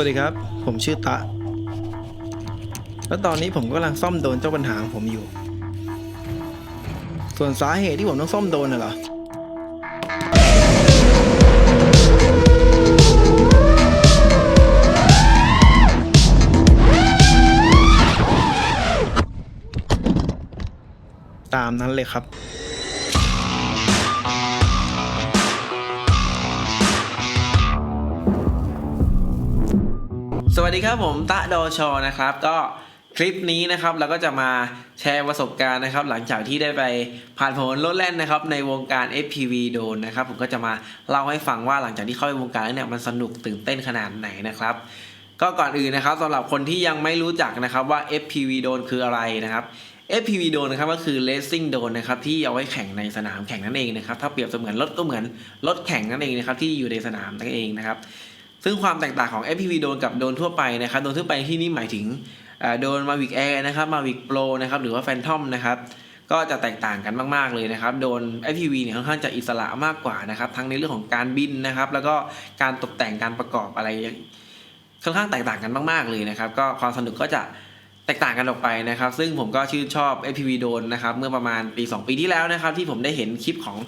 วัสดีครับ ผมชื่อตะ แล้วตอนนี้ผมกำลังซ่อมโดนเจ้าปัญหาของผมอยู่ ส่วนสาเหตุที่ผมต้องซ่อมโดนน่ะเหรอตามนั้นเลยครับ วัสดีครับผมตะโดชอนะครับก็คลิปนี้นะครับเราก็จะมาแชร์ประสบการณ์นะครับ หลังจากที่ได้ไปผ่านผลรถแล่นนะครับ ในวงการ FPV โดนนะครับ ผมก็จะมาเล่าให้ฟังว่าหลังจากที่เข้าไปวงการแล้เนี่ยมันสนุกตื่นเต้นขนาดไหนนะครับ ก็ก่อนอื่นนะครับสำหรับคนที่ยังไม่รู้จักนะครับว่า FPV โดนคืออะไรนะครับ FPV โดนนะครับก็คือ racing โดนนะครับที่เอาไว้แข่งในสนามแข่งนั่นเองนะครับถ้าเปรียบเสมือนรถก็เหมือนรถแข่งนั่นเองนะครับที่อยู่ในสนามนั่นเองนะครับ ซึ่งความแตกต่างของ FPV โดนกับโดนทั่วไปนะครับโดนทั่วไปที่นี่หมายถึงโดนมาวิกแอร์นะครับมาวิกโปรนะครับหรือว่าแฟนทอมนะครับก็จะแตกต่างกันมาก ๆ เลยนะครับ โดน FPV เนี่ยค่อนข้างจะอิสระมากกว่านะครับ ทั้งในเรื่องของการบินนะครับ แล้วก็การตกแต่งการประกอบอะไร ค่อนข้างแตกต่างกันมาก ๆ เลยนะครับ ก็ความสนุกก็จะ แตกต่างกันออกไปนะครับ ซึ่งผมก็ชื่นชอบ FPV โดนนะครับ เมื่อประมาณปี 2 ปีที่แล้วนะครับ ที่ผมได้เห็นคลิปของ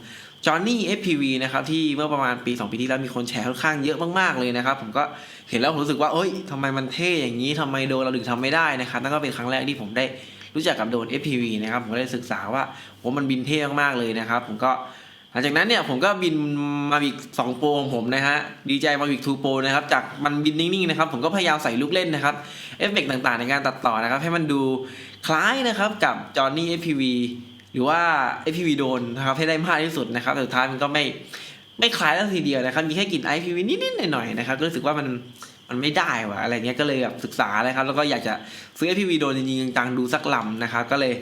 Johnny FPV นะครับที่เมื่อประมาณปี 2 ปีที่แล้วมีคนแชร์ค่อนข้างเยอะมากๆเลยนะครับ ผมก็เห็นแล้วผมรู้สึกว่าเอ้ยทำไมมันเท่อย่างนี้ทำไมโดนเราถึงทำไม่ได้นะครับนั่นก็เป็นครั้งแรกที่ผมได้รู้จักกับโดน FPV นะครับผมก็ได้ศึกษาว่าผมมันบินเท่มากๆเลยนะครับ ผมก็ หลังจากนั้นเนี่ยผมก็บินมาอีก2โปรของผมนะฮะดีใจมาอีก2โปรนะครับจากมันบินนิ่งๆนะครับผมก็พยายามใส่ลูกเล่นนะครับเอฟเฟกต์ต่างๆ ในการตัดต่อนะครับ ให้มันดูคล้ายนะครับกับจอห์นนี่ FPV หรือว่า FPV โดนนะครับให้ได้มากที่สุดนะครับแต่สุดท้ายมันก็ไม่ไม่คล้ายแล้วทีเดียวนะครับมีแค่กลิ่น IPV นิดๆหน่อยๆนะครับก็รู้สึกว่ามันมันไม่ได้วะอะไรเงี้ยก็เลยแบบศึกษานะครับแล้วก็อยากจะซื้อ FPV โดนจริงๆจังๆดูสักลำนะครับก็เลย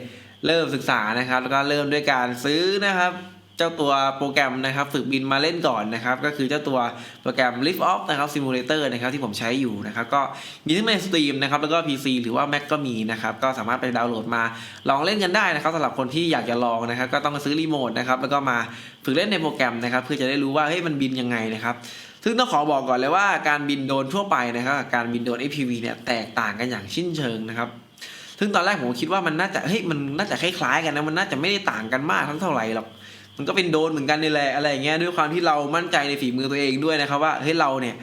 เริ่มศึกษานะครับ แล้วก็เริ่มด้วยการซื้อนะครับ จ้าตัวโปรแกรมนะครับฝึกบินมาเล่นก่อนนะครับก็คือเจ้าตัวโปรแกรม Lift Off นะครับ Simulator นะครับที่ผมใช้อยู่นะครับก็มีทั้งใน Steam นะครับแล้วก็ PC หรือว่า Mac ก็มีนะครับก็สามารถไปดาวน์โหลดมาลองเล่นกันได้นะครับสำหรับคนที่อยากจะลองนะครับก็ต้องซื้อรีโมทนะครับแล้วก็มาฝึกเล่นในโปรแกรมนะครับเพื่อจะได้รู้ว่าเฮ้ยมันบินยังไงนะครับซึ่งต้องขอบอกก่อนเลยว่าการบินโดรนทั่วไปนะครับกับการบินโดรน FPV เนี่ยแตกต่างกันอย่างสิ้นเชิงนะครับซึ่งตอนแรกผมคิดว่ามันน่าจะเฮ้ยมันน่าจะคล้ายๆกันนะมันน่าจะไม่ได้ต่างกันมากทั้งเท่าไหร่หรอก มันก็เป็นโดนเหมือนกันนี่แหละอะไรอย่างเงี้ยด้วยความที่เรามั่นใจในฝีมือตัวเองด้วยนะครับ ว่าเฮ้ยเราเนี่ย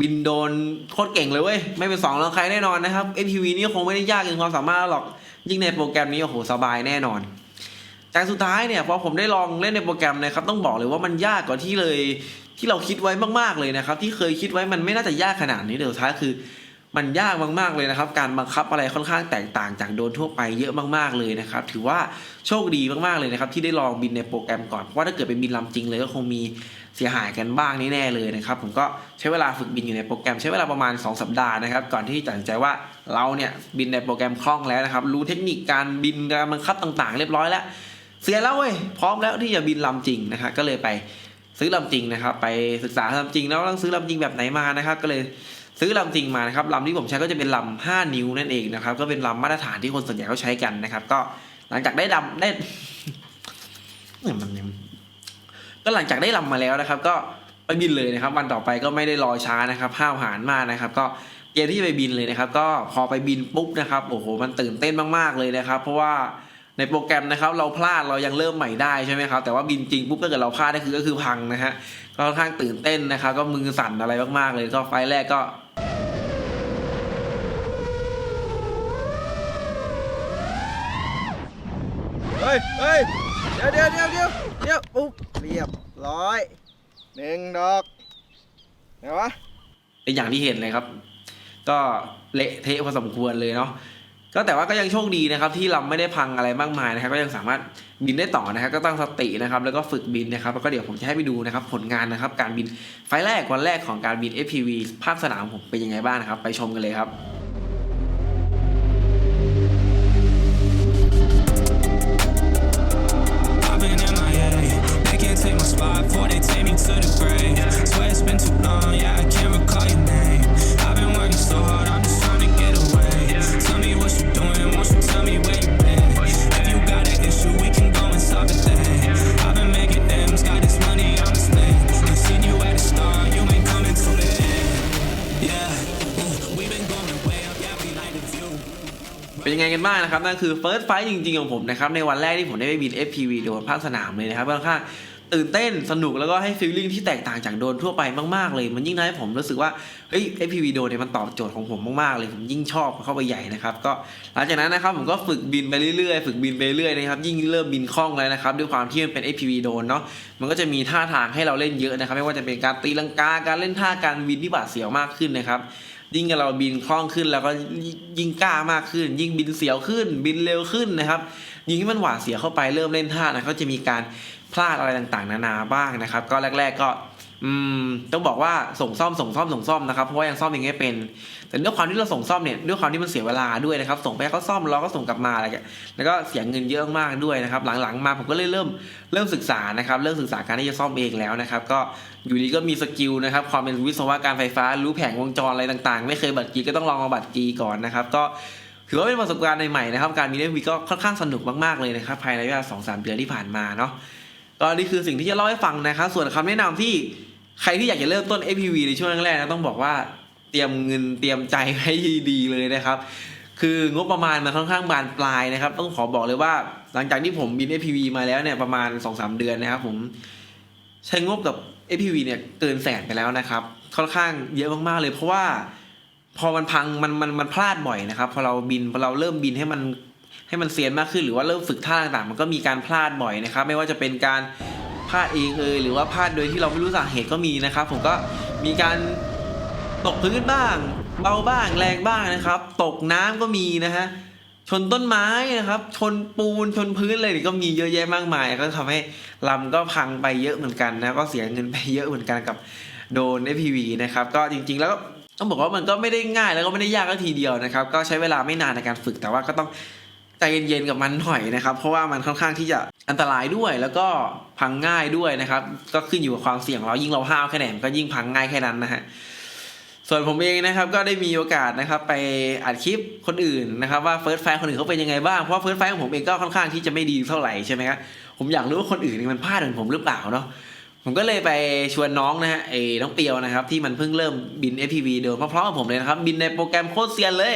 บินโดนโคตรเก่งเลยเว้ยไม่เป็นสองรองใครแน่นอนนะครับ FPV นี่คงไม่ได้ยากเกินความสามารถหรอกยิ่งในโปรแกรมนี้โอ้โหสบายแน่นอนแต่สุดท้ายเนี่ยพอผมได้ลองเล่นในโปรแกรมนะครับ ต้องบอกเลยว่ามันยากกว่าที่เลยที่เราคิดไว้มากๆเลยนะครับ ที่เคยคิดไว้มันไม่น่าจะยากขนาดนี้เดี๋ยวท้ายคือ มันยากมากๆเลยนะครับ การบังคับอะไรค่อนข้างแตกต่างจากโดนทั่วไปเยอะมากๆเลยนะครับ ถือว่าโชคดีมากๆเลยนะครับ ที่ได้ลองบินในโปรแกรมก่อนเพราะว่าถ้าเกิดเป็นบินลำจริงเลยก็คงมีเสียหายกันบ้างแน่ๆเลยนะครับ ผมก็ใช้เวลาฝึกบินอยู่ในโปรแกรมใช้เวลาประมาณ 2 สัปดาห์นะครับ ก่อนที่จะตัดสินใจว่าเราเนี่ยบินในโปรแกรมคล่องแล้วนะครับ รู้เทคนิคการบินการบังคับต่างๆ เรียบร้อยแล้ว เสียแล้วเว้ยพร้อมแล้วที่จะบินลำจริงนะครับก็เลยไปซื้อลำจริงนะครับ ไปศึกษาลำจริงแล้วต้องซื้อลำจริงแบบไหนมานะครับ ก็เลย ซื้อลำจริงมานะครับลำที่ผมใช้ก็จะเป็นลำ5นิ้วนั่นเองนะครับ ก็เป็นลำมาตรฐานที่คนส่วนใหญ่เขาใช้กันนะครับ ก็หลังจากได้ลำได้เนี่ยมันยังก็หลังจากได้ลำมาแล้วนะครับ ก็ไปบินเลยนะครับ วันต่อไปก็ไม่ได้รอช้านะครับห้าวหาญมากนะครับ ก็เตรียมที่จะไปบินเลยนะครับ ก็พอไปบินปุ๊บนะครับโอ้โหมันตื่นเต้นมากๆเลยนะครับ เพราะว่าในโปรแกรมนะครับเราพลาดเรายังเริ่มใหม่ได้ใช่ไหมครับแต่ว่าบินจริงปุ๊บถ้าเกิดเราพลาดก็คือก็คือพังนะฮะก็ค่อนข้างตื่นเต้นนะครับ ก็มือสั่นอะไรมากๆเลยก็ไฟล์แรกก็ ฮ้ยเฮ้ยเดี๋ยวเดี๋ยวเดี๋ยวเดี๋ยวเดี๋ยวปุ๊บเรียบร้อยหนึ่งดอกไหนวะเป็นอย่างที่เห็นเลยครับ ก็เละเทะพอสมควรเลยเนาะก็แต่ว่าก็ยังโชคดีนะครับ ที่เราไม่ได้พังอะไรมากมายนะครับ ก็ยังสามารถบินได้ต่อนะครับ ก็ตั้งสตินะครับ แล้วก็ฝึกบินนะครับแล้วก็เดี๋ยวผมจะให้ไปดูนะครับ ผลงานนะครับ การบินไฟแรกวันแรกของการบิน FPV ภาคสนามผมเป็นยังไงบ้างนะครับ ไปชมกันเลยครับ เป็นยังไงกันบ้างนะครับนั่นคือ first fight จริงๆของผมนะครับในวันแรกที่ผมได้ไปบิน FPV โดนภาคสนามเลยนะครับค่อนข้างตื่นเต้นสนุกแล้วก็ให้ฟีลลิ่งที่แตกต่างจากโดรนทั่วไปมากๆเลย มันยิ่งทำให้ผมรู้สึกว่าเฮ้ย FPV โดรนเนี่ยมันตอบโจทย์ของผมมากๆเลยผมยิ่งชอบเข้าไปใหญ่นะครับก็หลังจากนั้นนะครับผมก็ฝึกบินไปเรื่อยๆ ฝึกบินไปเรื่อยๆนะครับยิ่งเริ่มบินคล่องแล้วนะครับด้วยความที่มันเป็น FPV โดรนเนาะมันก็จะมีท่าทางให้เราเล่นเยอะนะครับไม่ว่าจะเป็นการตีลังกาการเล่นท่าการบินที่บาดเสียวมากขึ้นนะครับ ยิ่งเราบินคล่องขึ้นแล้วก็ยิ่งกล้ามากขึ้น ยิ่งบินเสียวขึ้น บินเร็วขึ้นนะครับ ยิ่งที่มันหวาดเสียวเข้าไปเริ่มเล่นท่านะก็จะมีการพลาดอะไรต่างๆ นานาบ้างนะครับ ก็แรก ๆ ก็ อืมต้องบอกว่าส่งซ่อมส่งซ่อมส่งซ่อมนะครับเพราะว่ายังซ่อมเองไม่เป็น แต่ด้วยความที่เราส่งซ่อมเนี่ยด้วยความที่มันเสียเวลาด้วยนะครับส่งไปเขาซ่อมเราก็ส่งกลับมาอะไรอย่างเงี้ยแล้วก็เสียเงินเยอะมากด้วยนะครับ หลังๆมาผมก็เลยเริ่มเริ่มศึกษานะครับเริ่มศึกษาการที่จะซ่อมเองแล้วนะครับ ก็อยู่ดีก็มีสกิลนะครับความเป็นวิศวะการไฟฟ้ารู้แผงวงจรอะไรต่างๆ ไม่เคยบัตรจีก็ต้องลองมาบัตรจีก่อนนะครับ ก็ถือว่าเป็นประสบการณ์ใหม่ๆนะครับ การมีเล่นวีก็ค่อนข้างสนุกมากๆเลยนะครับ ภายในเวลาสองสามเดือนที่ผ่านมาเนาะก็นี่คือสิ่งที่จะเล่าให้ฟังนะครับ ส่วนคำแนะนำที่ ใครที่อยากจะเริ่มต้น FPV ในช่วงแรกๆนะต้องบอกว่าเตรียมเงินเตรียมใจให้ดีเลยนะครับ คืองบประมาณมันค่อนข้างบานปลายนะครับ ต้องขอบอกเลยว่าหลังจากที่ผมบิน FPV มาแล้วเนี่ยประมาณ 2-3 เดือนนะครับผมใช้งบกับ FPV เนี่ยเกินแสนไปแล้วนะครับ ค่อนข้างเยอะมากๆเลยเพราะว่าพอมันพังมันมันมันพลาดบ่อยนะครับ พอเราบินพอเราเริ่มบินให้มันให้มันเซียนมากขึ้นหรือว่าเริ่มฝึกท่าต่างๆ มันก็มีการพลาดบ่อยนะครับ ไม่ว่าจะเป็นการ พลาดเองเอยหรือว่าพลาดโดยที่เราไม่รู้สาเหตุก็มีนะครับ ผมก็มีการตกพื้นบ้าง เบาบ้างแรงบ้างนะครับ ตกน้ำก็มีนะฮะชนต้นไม้นะครับ ชนปูนชนพื้นอะไรก็มีเยอะแยะมากมาย ก็ทำให้ลำก็พังไปเยอะเหมือนกันนะก็เสียเงินไปเยอะเหมือนกันกับโดน FPV นะครับก็จริง ๆ แล้วก็ต้องบอกว่ามันก็ไม่ได้ง่ายแล้วก็ไม่ได้ยากก็ทีเดียวนะครับ ก็ใช้เวลาไม่นานในการฝึกแต่ว่าก็ต้อง ใจเย็นๆกับมันหน่อยนะครับ เพราะว่ามันค่อนข้างที่จะอันตรายด้วย แล้วก็พังง่ายด้วยนะครับ ก็ขึ้นอยู่กับความเสี่ยงเรายิ่งเราห้าวแค่ไหนมันก็ยิ่งพังง่ายแค่นั้นนะฮะส่วนผมเองนะครับก็ได้มีโอกาสนะครับไปอัดคลิปคนอื่นนะครับว่าเฟิร์สแฟคนอื่นเขาเป็นยังไงบ้างเพราะเฟิร์สแฟของผมเองก็ค่อนข้างที่จะไม่ดีเท่าไหร่ใช่ไหมครับผมอยากรู้ว่าคนอื่นนี่มันพลาดเหมือนผมหรือเปล่าเนาะผมก็เลยไปชวนน้องนะฮะไอ้น้องเปียวนะครับที่มันเพิ่งเริ่มบิน FPV เดินพร้อมๆกับผมเลยนะครับบินในโปรแกรมโคตรเซียนเลย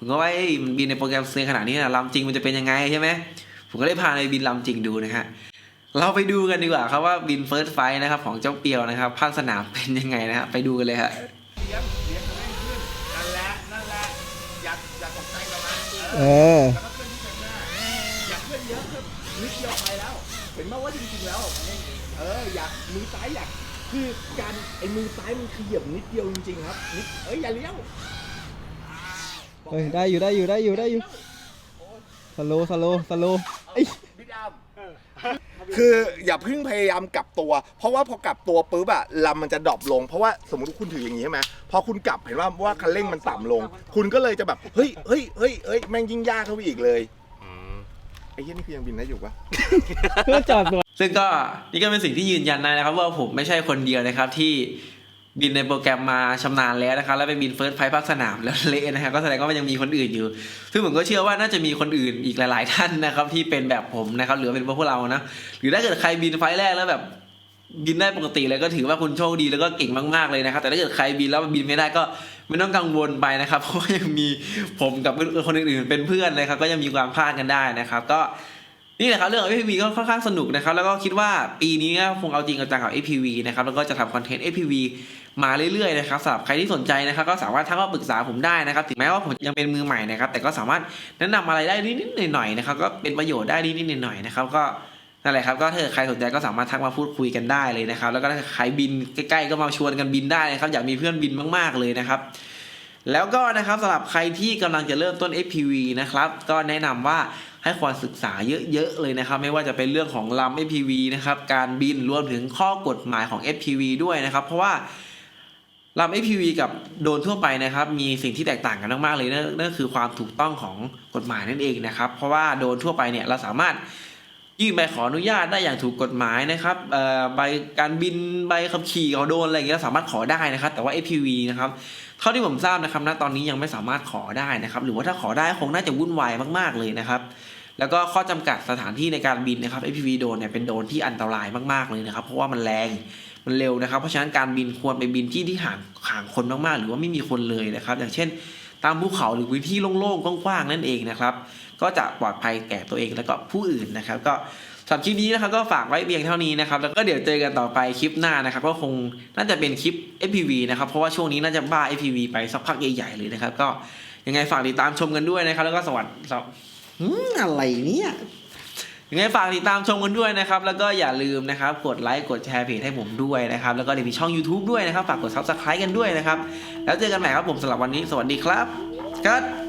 ผมก็ว่ามันบินในโปรแกรมเซียนขนาดนี้นะลำจริงมันจะเป็นยังไงใช่ไหมผมก็เลยพาในบินลำจริงดูนะฮะเราไปดูกันดีกว่าครับว่าบินเฟิร์สไฟนะครับของเจ้าเปียวนะครับภาคสนามเป็นยังไงนะฮะไปดูกันเลยฮะเออยากใจกับมันเออแล้วก็ขึ้นที่เป็นหน้าอย่าขึ้นเยอะขึ้นนิดเดียวไปแล้ว เห็นไหมว่าจริงๆแล้วเอออยากมือซ้ายอยากคือการไอ้มือซ้ายมันขยับนิดเดียวจริงๆครับนิดเอ้ยอย่าเลี้ยว เฮ้ยได้อยู่ได้อยู่ได้อยู่ได้อยู่สโลสโลสโลไอ้ยพี่ดำคืออย่าเพิ่งพยายามกลับตัว เพราะว่าพอกลับตัวปุ๊บอะลำมันจะดรอปลง เพราะว่าสมมติคุณถืออย่างนี้ใช่ไหมพอคุณกลับเห็นว่าว่าคันเร่งมันต่ำลง คุณก็เลยจะแบบเฮ้ยเฮ้ยเฮ้ยเฮ้ยแม่งยิ่งยากเข้าไปอีกเลยไอ้เหี้ยนี่คือยังบินได้อยู่ปะ เพื่อจอดรถซึ่งก็นี่ก็เป็นสิ่งที่ยืนยันได้นะครับ ว่าผมไม่ใช่คนเดียวนะครับที่ บินในโปรแกรมมาชำนาญแล้วนะครับแล้วไปบินเฟิร์สไฟภาคสนามแล้วเละนะฮะก็แสดงว่ามันยังมีคนอื่นอยู่ ซึ่งผมก็เชื่อว่าน่าจะมีคนอื่นอีกหลาย ๆ ท่านนะครับ ที่เป็นแบบผมนะครับหรือเป็นพวกเรานะหรือถ้าเกิดใครบินไฟล์แรกแล้วแบบบินได้ปกติเลยก็ถือว่าคุณโชคดีแล้วก็เก่งมากๆเลยนะครับ แต่ถ้าเกิดใครบินแล้วบินไม่ได้ก็ไม่ต้องกังวลไปนะครับ เพราะว่ายังมีผมกับคนอื่นๆเป็นเพื่อนนะครับ ก็ยังมีความพลาดกันได้นะครับ ก็นี่แหละครับเรื่องของ FPV ก็ค่อนข้างสนุกนะครับ แล้วก็คิดว่าปีนี้คงเอาจริงเอาจังกับ FPV นะครับแล้วก็จะทำคอนเทนต์ FPV มาเรื่อยๆนะครับสำหรับใครที่สนใจนะครับก็สามารถทักมาปรึกษาผมได้นะครับถึงแม้ว่าผมยังเป็นมือใหม่นะครับแต่ก็สามารถแนะนำอะไรได้นิดๆหน่อยๆนะครับก็เป็นประโยชน์ได้นิดๆหน่อยๆนะครับก็นั่นแหละครับก็ถ้าใครสนใจก็สามารถทักมาพูดคุยกันได้เลยนะครับ แล้วก็ถ้าใครบินใกล้ๆก็มาชวนกันบินได้นะครับอยากมีเพื่อนบินมากๆเลยนะครับ แล้วก็นะครับสำหรับใครที่กำลังจะเริ่มต้น FPV นะครับก็แนะนำว่าให้ควรศึกษาเยอะๆเลยนะครับ ไม่ว่าจะเป็นเรื่องของลำ FPV นะครับการบินรวมถึงข้อกฎหมายของ FPV ด้วยนะครับ เพราะว่า ลำ FPV กับโดนทั่วไปนะครับ มีสิ่งที่แตกต่างกันมากๆเลยนั่นนั่นคือความถูกต้องของกฎหมายนั่นเองนะครับ เพราะว่าโดนทั่วไปเนี่ยเราสามารถยื่นใบขออนุญาตได้อย่างถูกกฎหมายนะครับใบการบินใบขับขี่ของโดนอะไรอย่างเงี้ยสามารถขอได้นะครับ แต่ว่า FPV นะครับเท่าที่ผมทราบนะครับณตอนนี้ยังไม่สามารถขอได้นะครับ หรือว่าถ้าขอได้คงน่าจะวุ่นวายมากๆเลยนะครับ แล้วก็ข้อจำกัดสถานที่ในการบินนะครับ FPV โดนเนี่ยเป็นโดนที่อันตรายมากๆเลยนะครับ เพราะว่ามันแรง มันเร็วนะครับ เพราะฉะนั้นการบินควรไปบินที่ที่ห่างห่างคนมากๆ หรือว่าไม่มีคนเลยนะครับ อย่างเช่น ตามภูเขาหรือพื้นที่โล่งๆกว้างๆนั่นเองนะครับ ก็จะปลอดภัยแก่ตัวเองแล้วก็ผู้อื่นนะครับ ก็สำหรับคลิปนี้นะครับก็ฝากไว้เพียงเท่านี้นะครับแล้วก็เดี๋ยวเจอกันต่อไปคลิปหน้านะครับก็คงน่าจะเป็นคลิป FPV นะครับเพราะว่าช่วงนี้น่าจะบ้า FPV ไปสักพักใหญ่ๆเลยนะครับ ก็ยังไงฝากติดตามชมกันด้วยนะครับ แล้วก็สวัสดีหืมอะไรเนี่ย ยังไงฝากติดตามชมกันด้วยนะครับ แล้วก็อย่าลืมนะครับ กดไลค์ กดแชร์เพจให้ผมด้วยนะครับ แล้วก็เดี๋ยวมีช่อง YouTube ด้วยนะครับ ฝากกด Subscribe กันด้วยนะครับ แล้วเจอกันใหม่ครับผมสำหรับวันนี้ สวัสดีครับครับ